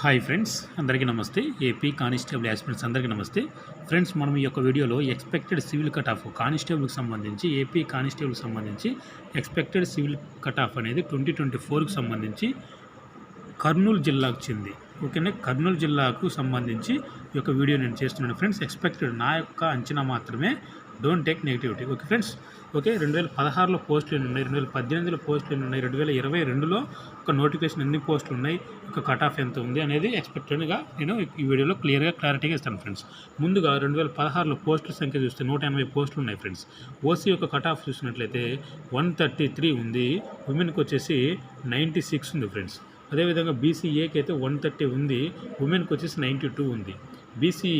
Hi friends అందరికీ నమస్తే. AP constable aspirants అందరికీ నమస్తే. ఫ్రెండ్స్ మనం ఈ యొక్క వీడియోలో ఎక్స్పెక్టెడ్ సివిల్ కట్ ఆఫ్ కానిస్టేబుల్కి సంబంధించి ఏపీ కానిస్టేబుల్కి సంబంధించి ఎక్స్పెక్టెడ్ సివిల్ కట్ ఆఫ్ అనేది ట్వంటీ ట్వంటీ ఫోర్కి సంబంధించి కర్నూలు జిల్లాకు చెంది. ఓకేనా? కర్నూలు జిల్లాకు సంబంధించి ఈ యొక్క వీడియో నేను చేస్తున్నాను. ఫ్రెండ్స్ ఎక్స్పెక్టెడ్ నా యొక్క అంచనా మాత్రమే. Don't take negativity okay friends okay రెండు వేల పదహారులో పోస్టులు ఎన్ని ఉన్నాయి? రెండు వేల పద్దెనిమిదిలో పోస్టులు ఎన్ని ఉన్నాయి? రెండు వేల ఇరవై రెండులో ఒక నోటిఫికేషన్ ఎన్ని పోస్టులు ఉన్నాయి? ఒక కట్ ఆఫ్ ఎంత ఉంది అనేది ఎక్స్పెక్టెడ్గా నేను ఈ వీడియోలో క్లియర్గా క్లారిటీగా ఇస్తాను ఫ్రెండ్స్ ముందుగా రెండు వేల పదహారులో పోస్టుల సంఖ్య చూస్తే నూట ఎనభై పోస్టులు ఉన్నాయి ఫ్రెండ్స్ ఓసీ యొక్క కట్ ఆఫ్ చూసినట్లయితే వన్ థర్టీ త్రీ ఉంది ఉమెన్కి వచ్చేసి నైంటీ సిక్స్ ఉంది ఫ్రెండ్స్ అదేవిధంగా బీసీఏకి అయితే వన్ థర్టీ ఉంది ఉమెన్కి వచ్చేసి నైంటీ టూ ఉంది బీసీ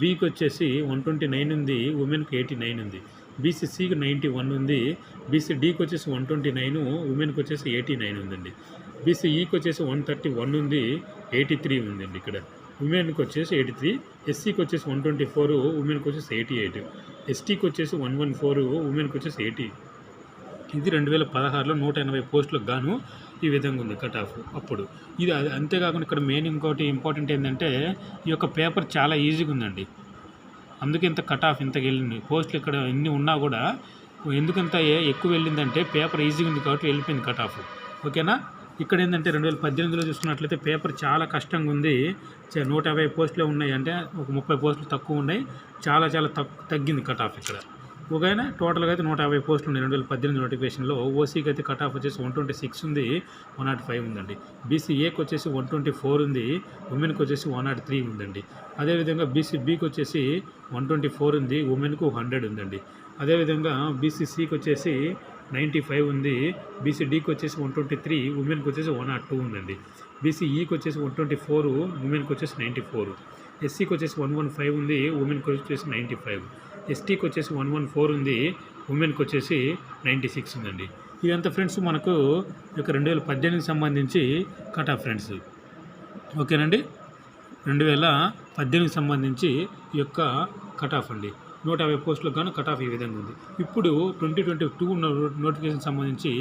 బీకి వచ్చేసి వన్ ట్వంటీ నైన్ ఉంది ఉమెన్కి ఎయిటీ నైన్ ఉంది బీసీసీకి నైంటీ వన్ ఉంది బీసీ డీకి వచ్చేసి వన్ ట్వంటీ నైన్ ఉమెన్కి వచ్చేసి ఎయిటీ నైన్ ఉందండి బీసీఈకి వచ్చేసి వన్ థర్టీ వన్ ఉంది ఎయిటీ త్రీ ఉందండి ఇక్కడ ఉమెన్కి వచ్చేసి ఎయిటీ త్రీ ఎస్సీకి వచ్చేసి వన్ ట్వంటీ ఫోర్ ఉమెన్కి వచ్చేసి ఎయిటీ ఎయిట్ ఎస్టీకి వచ్చేసి వన్ వన్ ఫోర్ ఉమెన్కి వచ్చేసి ఎయిటీ ఇది రెండు వేల పదహారులో నూట ఎనభై పోస్టులకు గాను ఈ విధంగా ఉంది కట్ ఆఫ్ అప్పుడు. ఇది అది అంతేకాకుండా ఇక్కడ మెయిన్ ఇంకోటి ఇంపార్టెంట్ ఏంటంటే ఈ యొక్క పేపర్ చాలా ఈజీగా ఉందండి. అందుకే ఇంత కట్ ఆఫ్ ఇంతకు వెళ్ళింది. పోస్టులు ఇక్కడ ఎన్ని ఉన్నా కూడా ఎందుకంత ఏ- ఎక్కువ వెళ్ళిందంటే పేపర్ ఈజీగా ఉంది కాబట్టి వెళ్ళిపోయింది కట్ ఆఫ్ ఓకేనా ఇక్కడ ఏంటంటే రెండు వేల పద్దెనిమిదిలో చూసుకున్నట్లయితే పేపర్ చాలా కష్టంగా ఉంది. చ- నూట యాభై పోస్టులే ఉన్నాయి అంటే ఒక ముప్పై పోస్టులు తక్కువ ఉన్నాయి. చాలా చాలా తగ్గింది కట్ ఆఫ్ ఇక్కడ. ఓకేనా టోటల్గా అయితే నూట యాభై పోస్టులు ఉన్నాయి. రెండు వేల పద్దెనిమిది నోటిఫికేషన్లో ఓసీకి అయితే కట్ ఆఫ్ వచ్చేసి వన్ ట్వంటీ సిక్స్ ఉంది. వన్ నాట్ ఫైవ్ ఉందండి. బీసీఏకి వచ్చేసి వన్ ట్వంటీ ఫోర్ ఉంది. ఉమెన్కి వచ్చేసి వన్ నాట్ త్రీ ఉందండి. అదేవిధంగా బీసీ బీకి వచ్చేసి వన్ ట్వంటీ ఫోర్ ఉంది. ఉమెన్కు హండ్రెడ్ ఉందండి. అదేవిధంగా బీసీసీకి వచ్చేసి నైంటీ ఫైవ్ ఉంది. బీసీడీకి వచ్చేసి వన్ ట్వంటీ త్రీ ఉమెన్కి వచ్చేసి వన్ నాట్ టూ ఉందండి. బీసీఈకి వచ్చేసి వన్ ట్వంటీ ఫోర్ ఉమెన్కి వచ్చేసి నైంటీ ఫోర్. ఎస్సీకి వచ్చేసి వన్ వన్ ఫైవ్ ఉంది. ఉమెన్కి వచ్చేసి నైంటీ ఫైవ్. ఎస్టీకి వచ్చేసి వన్ వన్ ఫోర్ ఉంది ఉమెన్కి వచ్చేసి నైంటీ సిక్స్ ఉందండి. ఇదంతా ఫ్రెండ్స్ మనకు ఇక రెండు వేల పద్దెనిమిదికి సంబంధించి కట్ ఆఫ్ ఫ్రెండ్స్. ఓకేనండి? రెండు వేల పద్దెనిమిదికి సంబంధించి ఈ యొక్క కట్ ఆఫ్ అండి. నూట యాభై పోస్టులకు గాను కట్ ఆఫ్ ఈ విధంగా ఉంది. ఇప్పుడు ట్వంటీ ట్వంటీ టూ నోటిఫికేషన్ సంబంధించి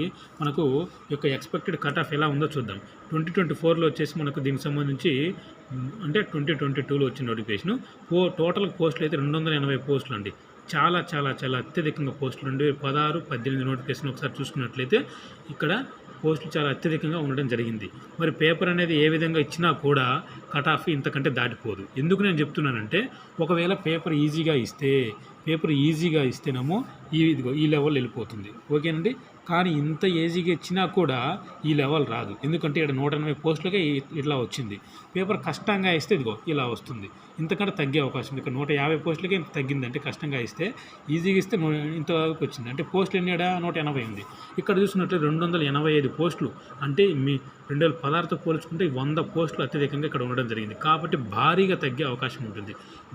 మనకు యొక్క ఎక్స్పెక్టెడ్ కట్ ఆఫ్ ఎలా ఉందో చూద్దాం. ట్వంటీ ట్వంటీ ఫోర్లో వచ్చేసి మనకు దీనికి సంబంధించి అంటే ట్వంటీ ట్వంటీ టూలో వచ్చిన నోటిఫికేషన్ పో టోటల్ పోస్టులు అయితే రెండు వందల ఎనభై పోస్టులు అండి. చాలా చాలా చాలా అత్యధికంగా పోస్టులు రెండు పదహారు పద్దెనిమిది నోటిఫికేషన్ ఒకసారి చూసుకున్నట్లయితే ఇక్కడ పోస్టులు చాలా అత్యధికంగా ఉండడం జరిగింది. మరి పేపర్ అనేది ఏ విధంగా ఇచ్చినా కూడా కట్ ఆఫ్ ఇంతకంటే దాటిపోదు. ఎందుకు నేను చెప్తున్నానంటే ఒకవేళ పేపర్ ఈజీగా ఇస్తే పేపర్ ఈజీగా ఇస్తేనేమో ఈ ఇదిగో ఈ లెవెల్ వెళ్ళిపోతుంది. ఓకేనండి? కానీ ఇంత ఏజీగా ఇచ్చినా కూడా ఈ లెవెల్ రాదు. ఎందుకంటే ఇక్కడ నూట ఎనభై పోస్టులకే ఇట్లా వచ్చింది. పేపర్ కష్టంగా ఇస్తే ఇదిగో ఇలా వస్తుంది. ఇంతకంటే తగ్గే అవకాశం ఉంది. ఇక్కడ నూట యాభై పోస్టులకే ఇంత కష్టంగా ఇస్తే ఈజీగా ఇస్తే ఇంతవరకు వచ్చింది. అంటే పోస్టులు ఎన్ని నూట ఎనభై ఉంది. ఇక్కడ చూసినట్లయితే రెండు వందల ఎనభై ఐదు పోస్టులు. అంటే మీ రెండు వేల పదహారుతో పోల్చుకుంటే వంద పోస్టులు అత్యధికంగా ఇక్కడ ఉండడం జరిగింది. కాబట్టి భారీగా తగ్గే అవకాశం ఉంటుంది.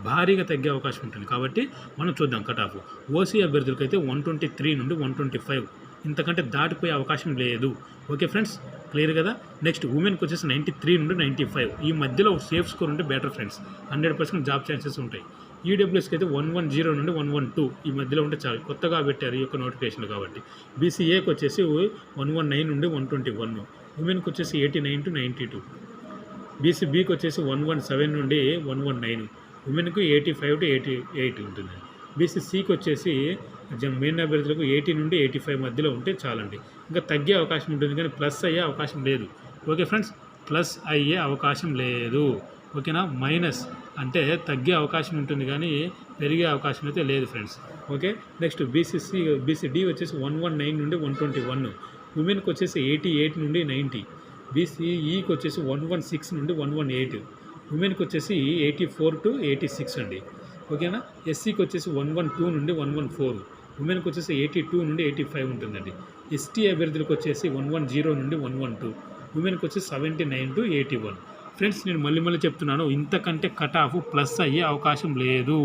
భారీగా తగ్గే అవకాశం ఉంటుంది. కాబట్టి మనం చూద్దాం కట్ ఆఫ్ ఓసీ అభ్యర్థులకైతే వన్ ట్వంటీ త్రీ నుండి వన్ ట్వంటీ ఫైవ్ ఇంతకంటే దాటిపోయే అవకాశం లేదు. ఓకే ఫ్రెండ్స్ క్లియర్ కదా? నెక్స్ట్ ఉమెన్కి వచ్చేసి నైంటీ త్రీ నుండి నైంటీ ఫైవ్. ఈ మధ్యలో సేఫ్ స్కోర్ ఉంటే better friends. Hundred percent job chances ఉంటాయి. ఈడబ్ల్యూఎస్కి అయితే వన్ వన్ జీరో నుండి వన్ వన్ టూ ఈ మధ్యలో ఉంటే చాలు. కొత్తగా పెట్టారు ఈ యొక్క నోటిఫికేషన్ కాబట్టి. బీసీఏకి వచ్చేసి వన్ వన్ నైన్ నుండి వన్ ట్వంటీ వన్. ఉమెన్కి వచ్చేసి eighty nine to ninety two. బీసీబీకి వచ్చేసి వన్ వన్ సెవెన్ నుండి one one nine. ఉమెన్కు eighty five to eighty eight ఉంటుంది. బీసీసీకి వచ్చేసి మెయిన్ అభ్యర్థులకు ఎయిటీ నుండి ఎయిటీ ఫైవ్ మధ్యలో ఉంటే చాలండి. ఇంకా తగ్గే అవకాశం ఉంటుంది కానీ ప్లస్ అయ్యే అవకాశం లేదు. ఓకే ఫ్రెండ్స్ ప్లస్ అయ్యే అవకాశం లేదు. ఓకేనా మైనస్ అంటే తగ్గే అవకాశం ఉంటుంది కానీ పెరిగే అవకాశం అయితే లేదు friends okay next BCC BCD వచ్చేసి వన్ వన్ నైన్ నుండి వన్ ట్వంటీ వన్ ఉమెన్కి వచ్చేసి ఎయిటీ ఎయిట్ నుండి నైంటీ బీసీఈకి వచ్చేసి వన్ వన్ సిక్స్ నుండి వన్ వన్ ఎయిట్ ఉమెన్కి వచ్చేసి eighty four to eighty six అండి. ఓకేనా? ఎస్సీకి వచ్చేసి వన్ వన్ టూ నుండి వన్ వన్ ఫోర్ ఉమెన్కి వచ్చేసి ఎయిటీ టూ నుండి ఎయిటీ ఫైవ్ ఉంటుందండి. ఎస్టీ అభ్యర్థులకు వచ్చేసి వన్ వన్ జీరో నుండి వన్ వన్ టూ ఉమెన్కి వచ్చి seventy nine to eighty one friends నేను మళ్ళీ మళ్ళీ చెప్తున్నాను ఇంతకంటే కట్ ఆఫ్ ప్లస్ అయ్యే అవకాశం లేదు.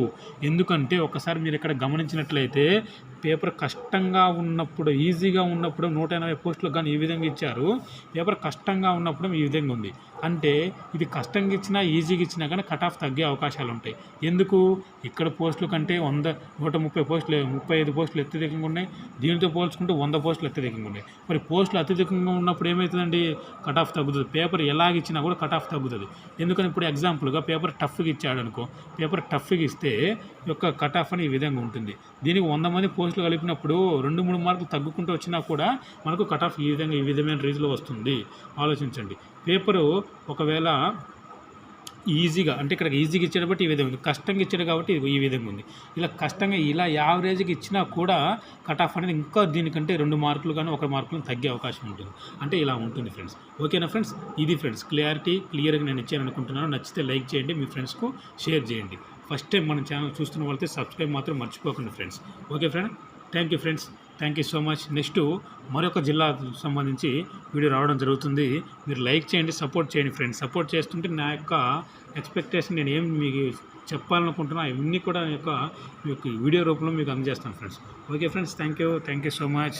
ఎందుకంటే ఒకసారి మీరు ఇక్కడ గమనించినట్లయితే పేపర్ కష్టంగా ఉన్నప్పుడు ఈజీగా ఉన్నప్పుడు నూట ఎనభై పోస్టులకు కానీ ఈ విధంగా ఇచ్చారు. పేపర్ కష్టంగా ఉన్నప్పుడు ఈ విధంగా ఉంది. అంటే ఇది కష్టంగా ఇచ్చినా ఈజీగా ఇచ్చినా కానీ కట్ ఆఫ్ తగ్గే అవకాశాలు ఉంటాయి. ఎందుకు? ఇక్కడ పోస్టుల కంటే వంద నూట ముప్పై పోస్టులు ముప్పై ఐదు పోస్టులు అత్యధికంగా ఉన్నాయి. దీనితో పోల్చుకుంటే వంద పోస్టులు అత్యధికంగా ఉన్నాయి. మరి పోస్టులు అత్యధికంగా ఉన్నప్పుడు ఏమవుతుందండి? కట్ ఆఫ్ తగ్గుతుంది. పేపర్ ఎలాగిచ్చినా కూడా కట్ ఆఫ్ తగ్గుతుంది. తగ్గుతుంది. ఎందుకని ఇప్పుడు ఎగ్జాంపుల్గా పేపర్ టఫ్గా ఇచ్చాడు అనుకో పేపర్ టఫ్గా ఇస్తే యొక్క కట్ ఆఫ్ అని ఈ విధంగా ఉంటుంది. దీనికి వంద మంది పోస్టులు కలిపినప్పుడు రెండు మూడు మార్కులు తగ్గుకుంటూ వచ్చినా కూడా మనకు కట్ ఆఫ్ ఈ విధంగా ఈ విధమైన రీతిలో వస్తుంది. ఆలోచించండి. పేపరు ఒకవేళ ఈజీగా అంటే ఇక్కడ ఈజీగా ఇచ్చాడు బట్టి ఈ విధంగా ఉంది. కష్టంగా ఇచ్చాడు కాబట్టి ఈ విధంగా ఉంది. ఇలా కష్టంగా ఇలా యావరేజ్గా ఇచ్చినా కూడా కట్ ఆఫ్ అనేది ఇంకా దీనికంటే రెండు మార్కులు కానీ ఒక మార్కులు తగ్గే అవకాశం ఉంటుంది. అంటే ఇలా ఉంటుంది ఫ్రెండ్స్. ఓకేనా ఫ్రెండ్స్? ఇది ఫ్రెండ్స్ క్లియారిటీ క్లియర్గా నేను ఇచ్చాను అనుకుంటున్నాను. నచ్చితే లైక్ చేయండి మీ ఫ్రెండ్స్కు షేర్ చేయండి. ఫస్ట్ టైం మన ఛానల్ చూస్తున్న వాళ్ళైతే సబ్స్క్రైబ్ మాత్రం మర్చిపోకండి friends. Okay friend? Thank you friends. Thank you so much next మరొక జిల్లా సంబంధించి వీడియో రావడం జరుగుతుంది. మీరు లైక్ చేయండి సపోర్ట్ చేయండి ఫ్రెండ్స్ సపోర్ట్ చేస్తుంటే నా యొక్క ఎక్స్పెక్టేషన్ నేను ఏం మీకు చెప్పాలనుకుంటున్నా ఇవన్నీ కూడా నా యొక్క మీకు వీడియో రూపంలో మీకు అందజేస్తాను friends okay friends thank you thank you so much